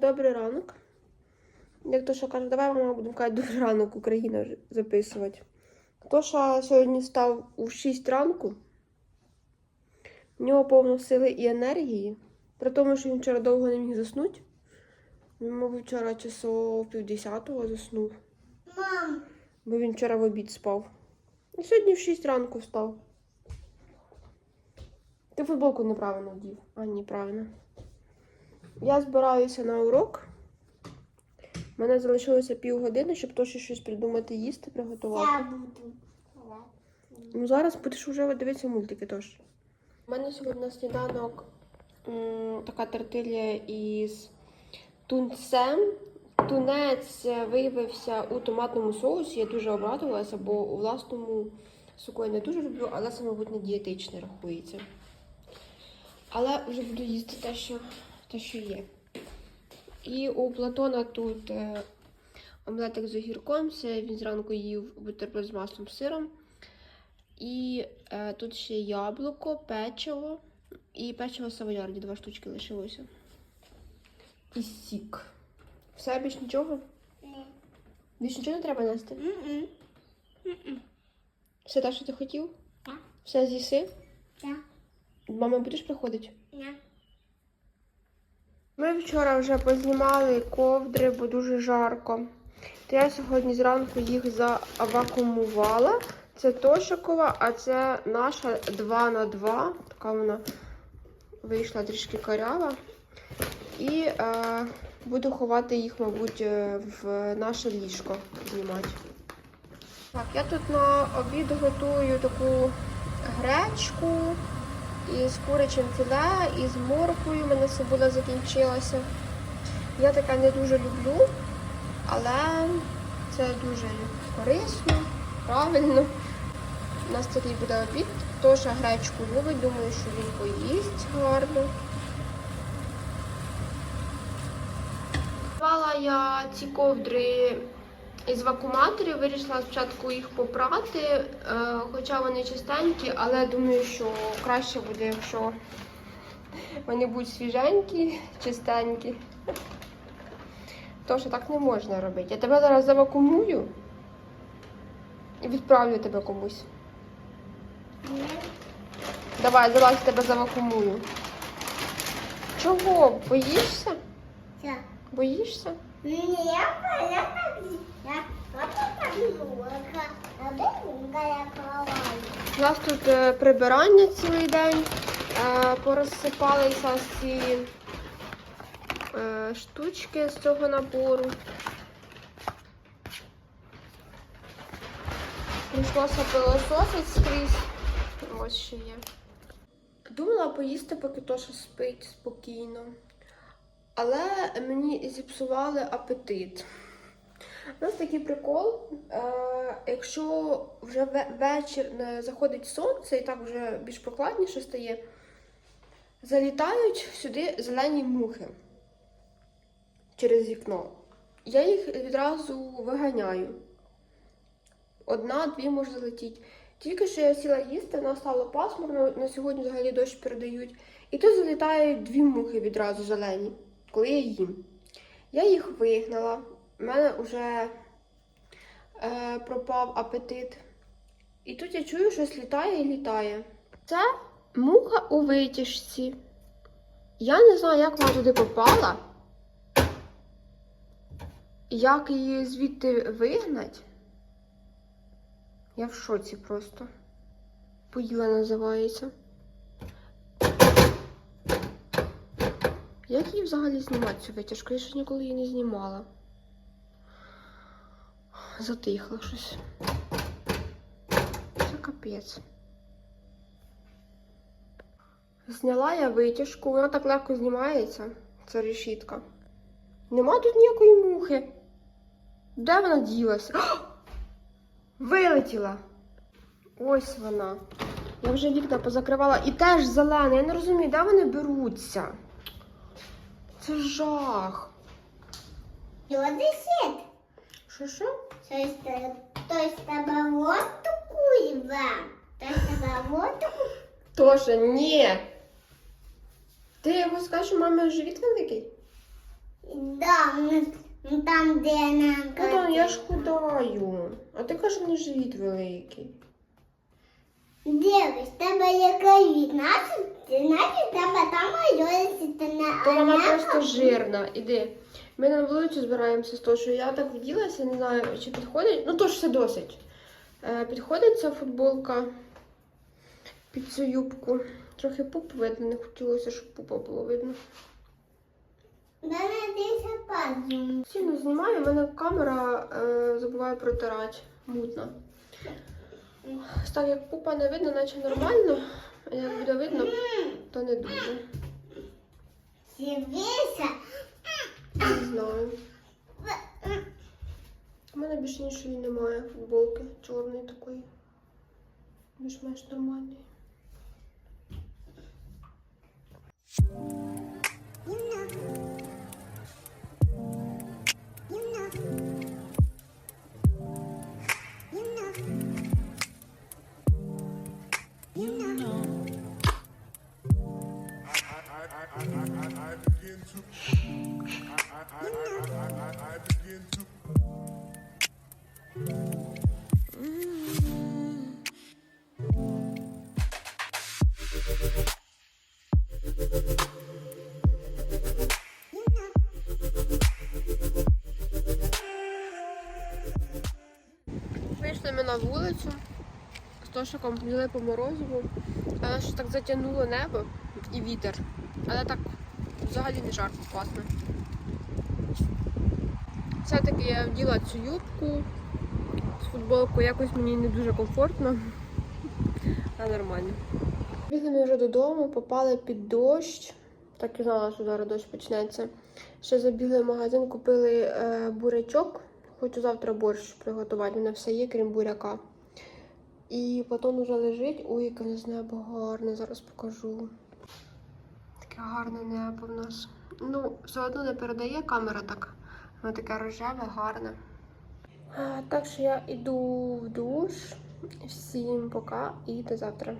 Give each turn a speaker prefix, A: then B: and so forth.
A: Добрий ранок. Як то що каже, давай мама будемо казати добрий ранок Україна записувати. Тоша сьогодні став у 6 ранку. В нього повно сили і енергії. При тому, що він вчора довго не міг заснути. Він, мабуть, вчора часов півдесятого заснув,
B: Мам,
A: бо він вчора в обід спав. І сьогодні в 6 ранку встав. Ти футболку неправильно вдів. А, ні, правильно. Я збираюся на урок. У мене залишилося півгодини, щоб точно щось придумати їсти, приготувати.
B: я буду.
A: Ну зараз будеш вже дивитися мультики теж. У мене сьогодні на сніданок м, така тортилля із тунцем. Тунець виявився у томатному соусі. Я дуже обрадувалася, бо у власному соку я не дуже люблю, але це, мабуть, не дієтичне рахується. Але вже буду їсти те, що, те, що є. І у Платона тут е, омлетик з огірком. Це він зранку їв бутерброд з маслом сиром. І е, тут ще яблуко, печиво і печиво савоярді, два штучки лишилося. І сік. Все більш нічого?
B: Ні.
A: Більш нічого не треба нести?
B: М-м.
A: Все те, що ти хотів?
B: Так.
A: Все з'їси?
B: Так.
A: До Мами будеш приходити?
B: Ні.
A: Ми вчора вже познімали ковдри, бо дуже жарко. То я сьогодні зранку їх завакумувала. Це тошикова, а це наша 2 на 2 Така вона вийшла трішки корява. І е, буду ховати їх, мабуть, е, в наше ліжко знімати. Так, я тут на обід готую таку гречку із курячим філе, і з морквою. У мене цибуля закінчилася. Я таке не дуже люблю, але це дуже корисно, правильно. У нас такий буде обід. Тоша гречку любить, думаю, що він поїсть гарно. Брала я ці ковдри із вакууматорів, вирішила спочатку їх попрати, е, хоча вони чистенькі, але думаю, що краще буде, якщо вони будуть свіженькі, чистенькі. Тому що так не можна робити. Я тебе зараз завакумую і відправлю тебе комусь.
B: Ні.
A: Давай, залазь тебе завакумую. Чого? Боїшся?
B: Так.
A: Боїшся? У нас тут е, прибирання цілий день. Е, порозсипалися ці е, штучки з цього набору. Прийшлося пилососить скрізь. Ось ще є. Думала поїсти, поки Тоша спить спокійно. Але мені зіпсували апетит. У нас такий прикол. Е, якщо вже вечір заходить сонце і так вже більш прохладніше стає, залітають сюди зелені мухи через вікно. Я їх відразу виганяю. Одна-дві може залетіти. Тільки що я сіла їсти, вона стало пасмурно, на сьогодні взагалі дощ передають. І тут залітають дві мухи відразу зелені, коли я їм. Я їх вигнала. У мене вже е, пропав апетит. І тут я чую, щось літає і літає. Це муха у витяжці. Я не знаю, як вона туди попала. Як її звідти вигнать? Я в шоці просто. Поїла називається. Як її взагалі знімати цю витяжку? Я ще ніколи її не знімала. Затихла щось. Це капець. Зняла я витяжку, вона так легко знімається, ця решітка. Нема тут ніякої мухи. Де вона ділася? Вилетіла. Ось вона. Я вже вікна позакривала і теж зелена. Я не розумію, де вони беруться. Це жах.
B: Його десять.
A: Що що?
B: То есть, э, то есть тебе вот такую, да? То есть тебе вот такую.
A: Тоша, ні. Ти його скажеш, що мами живіт великий?
B: Да, ну, ну, там, де нам
A: Ну там я ж худаю. А ти кажеш, мені живіт великий.
B: Дивись, тебе є ковід, значить, тебе там на
A: То вона просто жирна. Іди. Ми на вулицю збираємося з того, що я так вділася, не знаю, чи підходить. Ну то ж все досить. Е, підходить ця футболка під цю юбку. Трохи пуп видно, не хотілося, щоб пупа було видно. Сильно знімаю, в мене камера е, забуває протирати. Мутна. Так як пупа не видно, наче нормально. А як буде видно, то не дуже. Не знаю. У мене більше іншої немає футболки чорної такої. Більш-менш нормальної. Вулицю. З Тошиком взяли по морозиву. Але що так затягнуло небо і вітер. Але так взагалі не жарко, класно. Все-таки я вділа цю юбку з футболкою, якось мені не дуже комфортно. Але нормально. Бігли ми вже додому, попали під дощ. Так і знала, що зараз дощ почнеться. Ще забігли в магазин, купили е, бурячок. Хочу завтра борщ приготувати. Мене все є, крім буряка. І потім вже лежить. Ой, яке нас небо гарне, зараз покажу. Таке гарне небо в нас. Ну, все одно не передає камера так. Воно таке рожеве, гарне. А, так що я йду в душ. Всім пока і до завтра.